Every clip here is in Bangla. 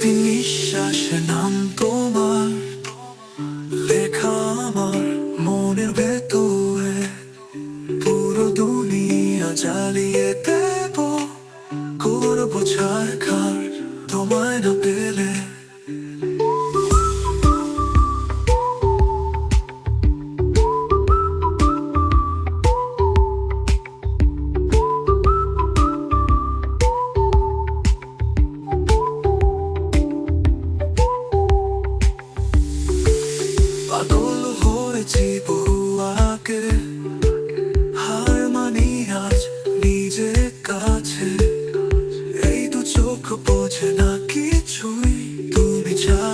প্রতি নিঃশ্বাসে নাম তোমার, লেখা আমার মনের ভেতরে। পুরো দুনিয়া জ্বালিয়ে দেব, করব ছাড় খার তোমায় না পেলে 참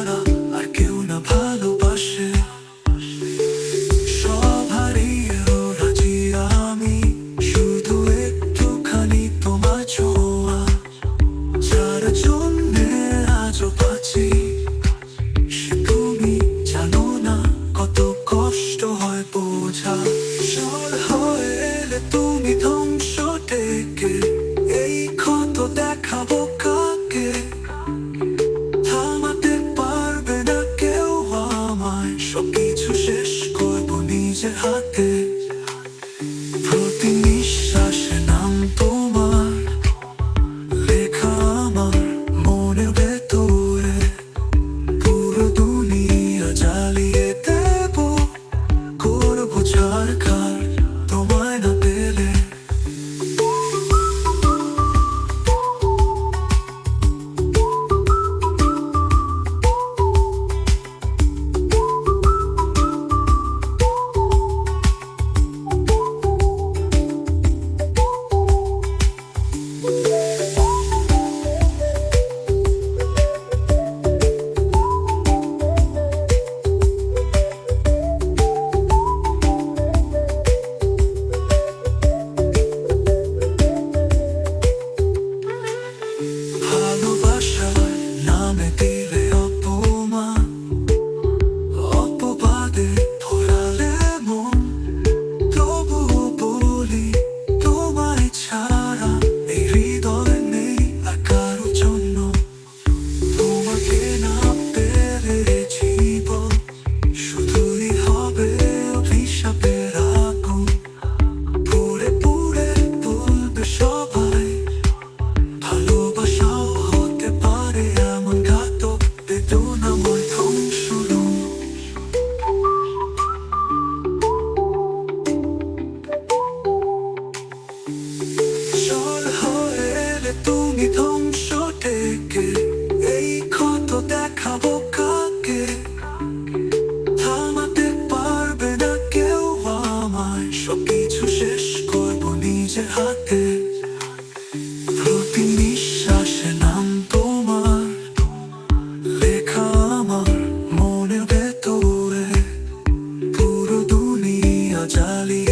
到这里。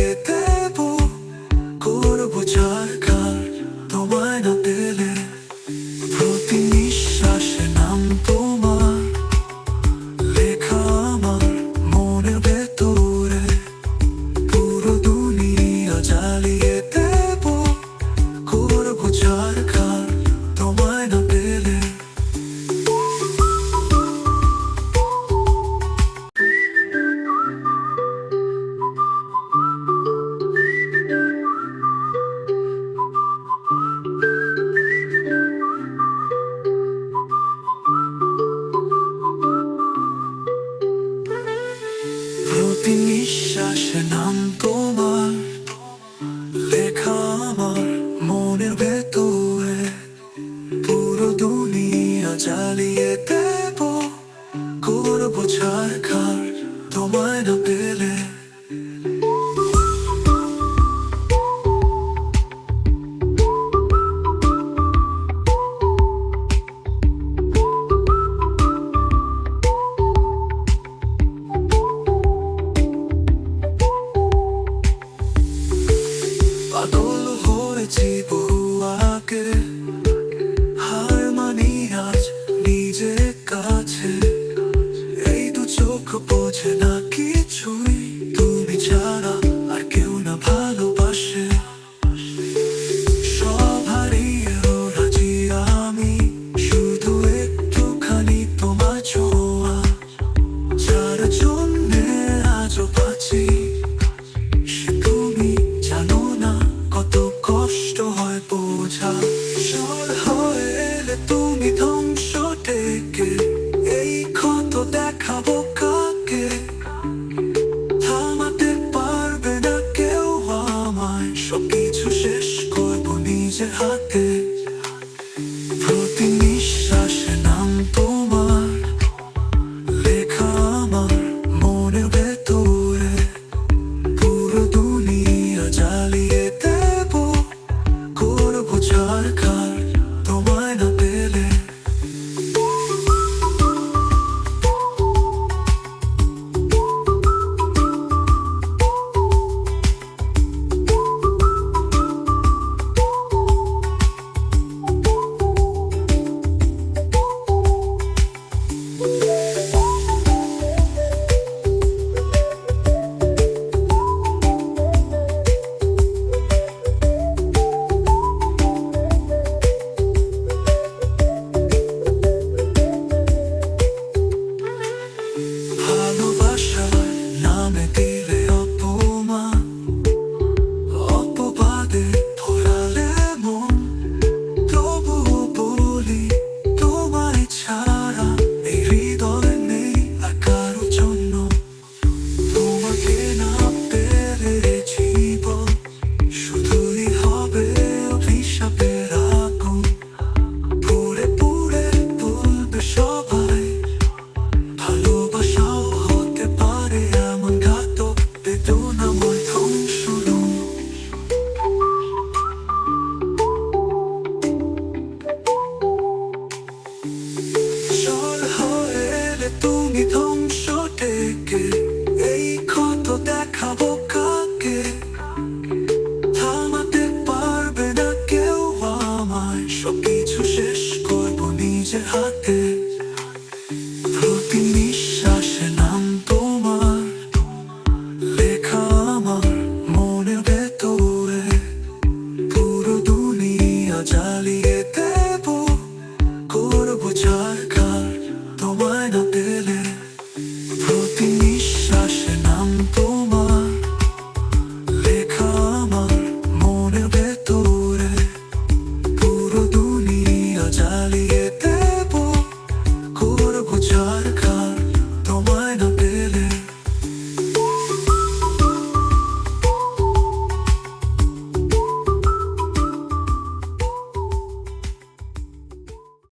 পাগল হয়েছি gece hakkı শেষ করব নিজের হাতে।